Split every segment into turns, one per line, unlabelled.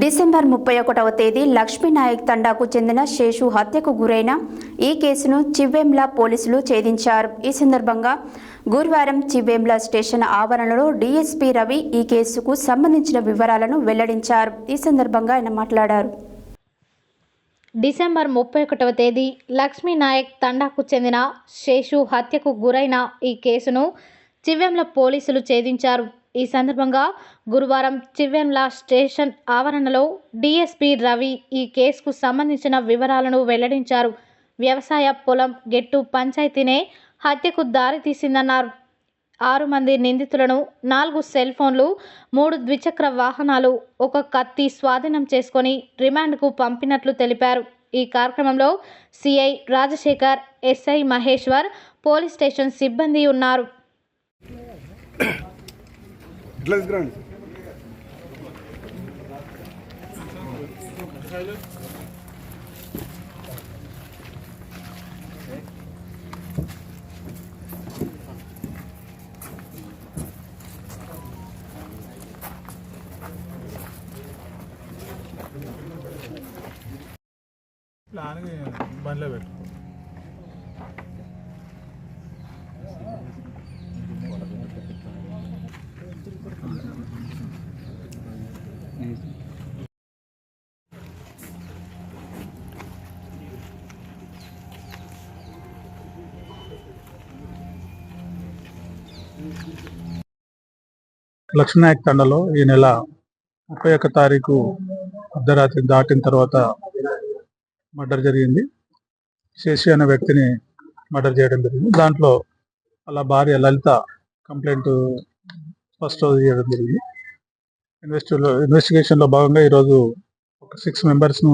December ముప్పై ఒకటవ తేదీ లక్ష్మీనాయక్ తండాకు చెందిన శేషు హత్యకు గురైన ఈ కేసును చివ్వేంల పోలీసులు ఛేదించారు. ఈ సందర్భంగా గురువారం చివ్వేంల స్టేషన్ ఆవరణలో డీఎస్పీ రవి ఈ కేసుకు సంబంధించిన వివరాలను వెల్లడించారు. ఈ సందర్భంగా ఆయన మాట్లాడారు.
డిసెంబర్ ముప్పై ఒకటవ తేదీ లక్ష్మీనాయక్ తండాకు చెందిన శేషు హత్యకు గురైన ఈ కేసును చివ్వెంల పోలీసులు ఛేదించారు. ఈ సందర్భంగా గురువారం చివెన్ల స్టేషన్ ఆవరణలో డీఎస్పీ రవి ఈ కేసుకు సంబంధించిన వివరాలను వెల్లడించారు. వ్యవసాయ పొలం గెట్టు పంచాయతీనే హత్యకు దారితీసిందన్నారు. ఆరు మంది నిందితులను నాలుగు సెల్ ఫోన్లు మూడు ద్విచక్ర వాహనాలు ఒక కత్తి స్వాధీనం చేసుకొని రిమాండ్కు పంపినట్లు తెలిపారు. ఈ కార్యక్రమంలో CI Rajasekhar SI Maheshwar police station సిబ్బంది ఉన్నారు.
ఇట్లా తీసుకురండి
ప్లాన్ బండిలో పెట్టు లక్ష్మీనాయక్ తండలో ఈ నెల ముప్పై ఒక్క తారీఖు అర్ధరాత్రి దాటిన తర్వాత మర్డర్ జరిగింది. శేషి అనే వ్యక్తిని మర్డర్ చేయడం జరిగింది. దాంట్లో అలా భార్య లలిత కంప్లైంట్ ఫస్ట్ చేయడం జరిగింది. ఇన్వెస్టిలో ఇన్వెస్టిగేషన్లో భాగంగా ఈరోజు ఒక సిక్స్ మెంబర్స్ను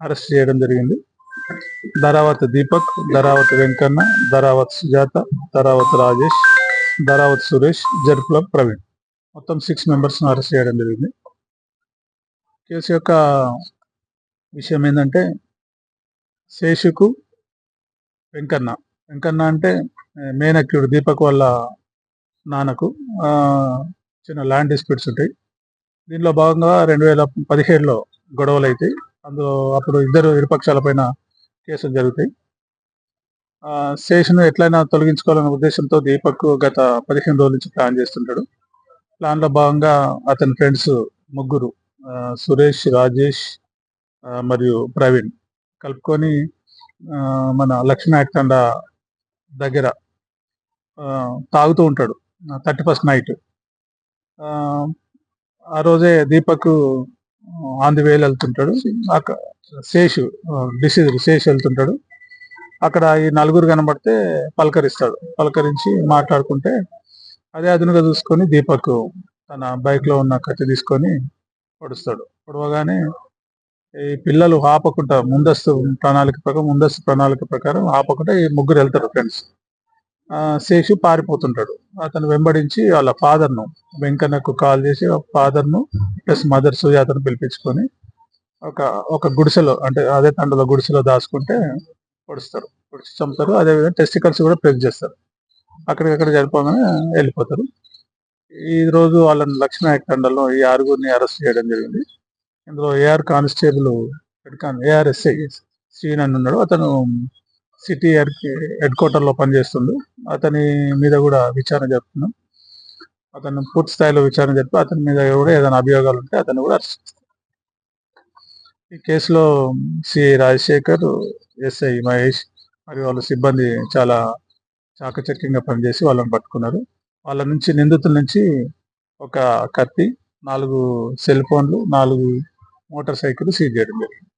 అరెస్ట్ చేయడం జరిగింది. ధరావత్ దీపక్ ధరావత్ వెంకన్న ధరావత్ సుజాత ధరావత్ రాజేష్ ధరావత్ సురేష్ జర్పుల ప్రవీణ్. మొత్తం సిక్స్ మెంబర్స్ను అరెస్ట్ చేయడం జరిగింది. కేసు యొక్క విషయం ఏంటంటే శేషుకు వెంకన్న. వెంకన్న అంటే మేనక్యుడు దీపక్ వాళ్ళ నాన్నకు. చిన్న ల్యాండ్ డిస్ప్యూట్స్ ఉంటాయి. దీనిలో భాగంగా రెండు వేల పదిహేడులో గొడవలు అవుతాయి అందులో అప్పుడు ఇద్దరు ఇరుపక్షాలపైన కేసులు జరుగుతాయి. ఆ, ఎట్లయినా తొలగించుకోవాలనే ఉద్దేశంతో దీపక్ గత పదిహేను రోజుల నుంచి ప్లాన్ చేస్తుంటాడు. ప్లాన్లో భాగంగా అతని ఫ్రెండ్స్ ముగ్గురు సురేష్ రాజేష్ మరియు ప్రవీణ్ కలుపుకొని మన లక్ష్మీ యాక్టండ దగ్గర తాగుతూ ఉంటాడు. Thirty first night. ఆ రోజే దీపక్ ఆన్ ది వేలు వెళ్తుంటాడు. అక్క శేషు డిసీజ్ శేషు వెళ్తుంటాడు. అక్కడ ఈ నలుగురు కనబడితే పలకరిస్తాడు. పలకరించి మాట్లాడుకుంటే అదే అదునుగా చూసుకొని దీపక్ తన బైక్లో ఉన్న కత్తి తీసుకొని పొడుస్తాడు. పొడవగానే ఈ పిల్లలు ఆపకుండా ముందస్తు ప్రణాళిక ప్రకారం ముందస్తు ప్రణాళిక ప్రకారం ఆపకుండా ఈ ముగ్గురు వెళ్తారు ఫ్రెండ్స్. శేషు పారిపోతుంటాడు. అతను వెంబడించి వాళ్ళ ఫాదర్ను వెంకన్నకు కాల్ చేసి ఫాదర్ను ప్లస్ మదర్ సుజాతను పిలిపించుకొని ఒక ఒక గుడిసెలో అంటే అదే తండ్రిలో గుడిసెలో దాచుకుంటే పొడుస్తారు. పొడిచి చంపుతారు. అదేవిధంగా టెస్టికల్స్ కూడా ప్రెక్ చేస్తారు. అక్కడికక్కడ చనిపోగానే వెళ్ళిపోతారు. ఈ రోజు వాళ్ళని లక్ష్మీనాయక్ తండలో ఈ ఆరుగురిని అరెస్ట్ చేయడం జరిగింది. ఇందులో ఏఆర్ కానిస్టేబుల్ ఏఆర్ఎస్ఐ శ్రీన్ అని ఉన్నాడు. అతను సిటీ హెడ్ క్వార్టర్లో పనిచేస్తుండు అతని మీద కూడా విచారణ జరుపుతున్నాం. అతను పూర్తి స్థాయిలో విచారణ జరిపి అతని మీద కూడా ఏదైనా అభియోగాలు ఉంటే అతను కూడా అరెస్ట్ చేస్తాం. ఈ కేసులో సిఐ రాజశేఖర్ ఎస్ఐ మహేష్ మరియు వాళ్ళ సిబ్బంది చాలా చాకచక్యంగా పనిచేసి వాళ్ళని పట్టుకున్నారు. వాళ్ళ నుంచి నిందితుల నుంచి ఒక కత్తి నాలుగు సెల్ ఫోన్లు నాలుగు మోటార్ సైకిల్ సీజ్ చేయడం జరిగింది.